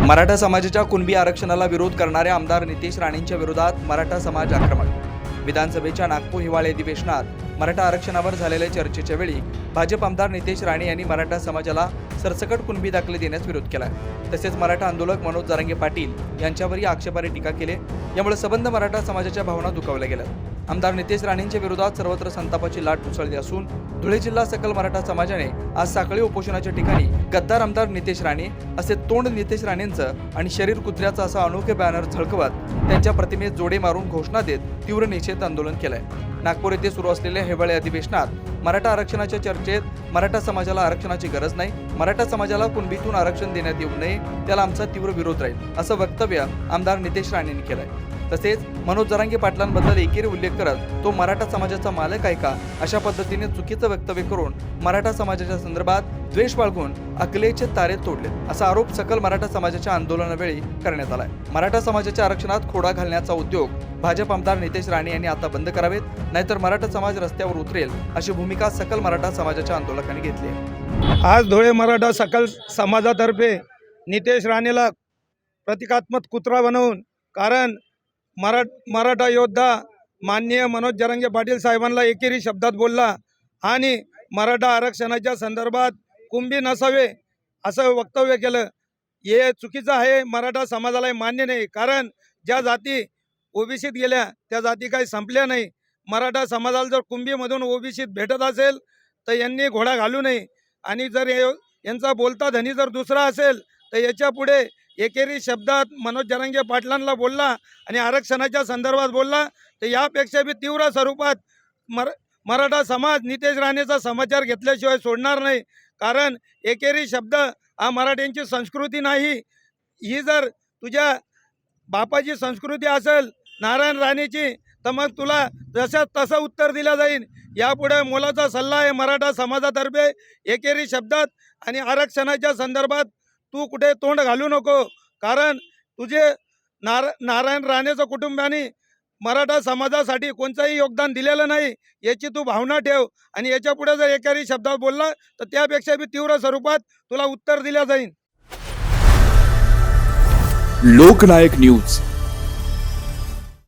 मराठा समाजाच्या कुणबी आरक्षणाला विरोध करणाऱ्या आमदार नितेश राणेंच्या विरोधात मराठा समाज आक्रमक विधानसभेच्या नागपूर हिवाळी अधिवेशनात मराठा आरक्षणावर झालेल्या चर्चेच्या वेळी भाजप आमदार नितेश राणे यांनी मराठा समाजाला सरसकट कुणबी दाखले देण्यास विरोध केला. तसेच मराठा आंदोलक मनोज जरांगे पाटील यांच्यावरही आक्षेपार्ह टीका केली. यामुळे सबंध मराठा समाजाच्या भावना दुखावल्या गेल्या. आमदार नितेश राणेंच्या विरोधात सर्वत्र संतापाची लाट उसळली असून धुळे जिल्हा सकल मराठा समाजाने आज साखळी उपोषणाच्या ठिकाणी गद्दार आमदार नितेश राणे असे तोंड नितेश राणेंचं आणि शरीर कुत्र्याचं असा अनोखे बॅनर झळकवत त्यांच्या प्रतिमेत जोडे मारून घोषणा देत तीव्र निषेध आंदोलन केलंय. नागपूर येथे सुरू असलेल्या हिवाळी अधिवेशनात मराठा आरक्षणाच्या चर्चेत मराठा समाजाला आरक्षणाची गरज नाही मराठा समाजाला कुणबीतून आरक्षण देण्यात येऊ नये त्याला आमचा तीव्र विरोध राहील असं वक्तव्य आमदार नितेश राणेंनी केलंय. तसेच मनोज जरांगे पाटलांबद्दल एकेरी उल्लेख करत तो मराठा समाजाचा मालक आहे का? अशा पद्धतीने चुकीचं वक्तव्य करून मराठा समाजाच्या संदर्भात द्वेष बाळगून अकलेचे तारे तोडले असा आरोप सकल मराठा समाजाच्या आंदोलनावेळी करण्यात आलाय. मराठा समाजाच्या आरक्षणात खोडा घालण्याचा उद्योग भाजप आमदार नितेश राणे यांनी आता बंद करावेत नाहीतर मराठा समाज रस्त्यावर उतरेल अशी भूमिका सकल मराठा समाजाच्या आंदोलकांनी घेतली आज धुळे मराठा सकल समाजातर्फे नितेश राणेला प्रतिकात्मक कुत्रा बनवून कारण मरा मराठा योद्धा माननीय मनोज जरंगे पाटील साहेबांना एकेरी शब्दात बोलला आणि मराठा आरक्षणाच्या संदर्भात कुंभी नसावे असं वक्तव्य केलं. हे चुकीचं आहे. मराठा समाजाला मान्य नाही. कारण ज्या जाती ओबीसीत गेल्या त्या जाती काही संपल्या नाही. मराठा समाजाला जर कुंभीमधून ओबीसीत भेटत असेल तर यांनी घोडा घालू नये. आणि जर यांचा बोलता धनी जर दुसरा असेल तर याच्यापुढे एकेरी शब्दात मनोज जरांगे पाटलांना बोलला आणि आरक्षणाच्या संदर्भात बोलला तर यापेक्षा बी तीव्र स्वरूपात मर मराठा समाज नितेश राणेचा समाचार घेतल्याशिवाय सोडणार नाही. कारण एकेरी शब्द हा मराठ्यांची संस्कृती नाही. ही जर तुझ्या बापाची संस्कृती असेल नारायण राणेची तर मग तुला जसं तसं उत्तर दिलं जाईल. यापुढे मोलाचा सल्ला आहे मराठा समाजातर्फे एकेरी शब्दात आणि आरक्षणाच्या संदर्भात तू कुठे तोंड घालू नको. कारण तुझे नार नारायण राणेचं कुटुंबाने मराठा समाजासाठी कोणतंही योगदान दिलेलं नाही याची तू भावना ठेव. आणि याच्यापुढे जर एखादी शब्दात बोलला तर त्यापेक्षा बी तीव्र स्वरूपात तुला उत्तर दिलं जाईल लोकनायक न्यूज.